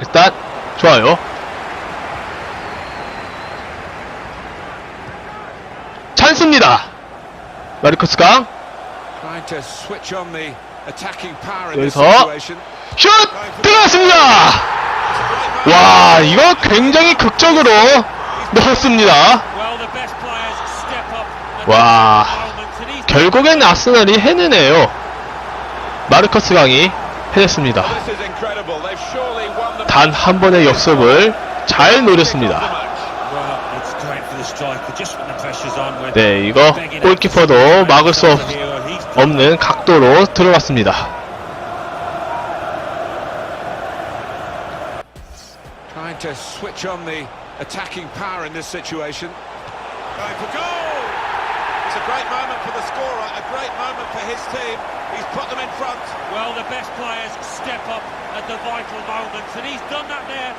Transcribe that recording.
일단 좋아요. 찬스입니다. 마르커스 강. 여기서 슛 들어갔습니다. 와 이거 굉장히 극적으로 넣었습니다. 와 결국엔 아스날이 해내네요. 마르커스 강이 해냈습니다. 단 한 번의 역습을 잘 노렸습니다. 네, 이거 골키퍼도 막을 수 없, 없는 각도로 들어갔습니다. It's a great moment for the scorer, a great moment for his team. Put them in front. Well, the best players step up at the vital moments, and he's done that there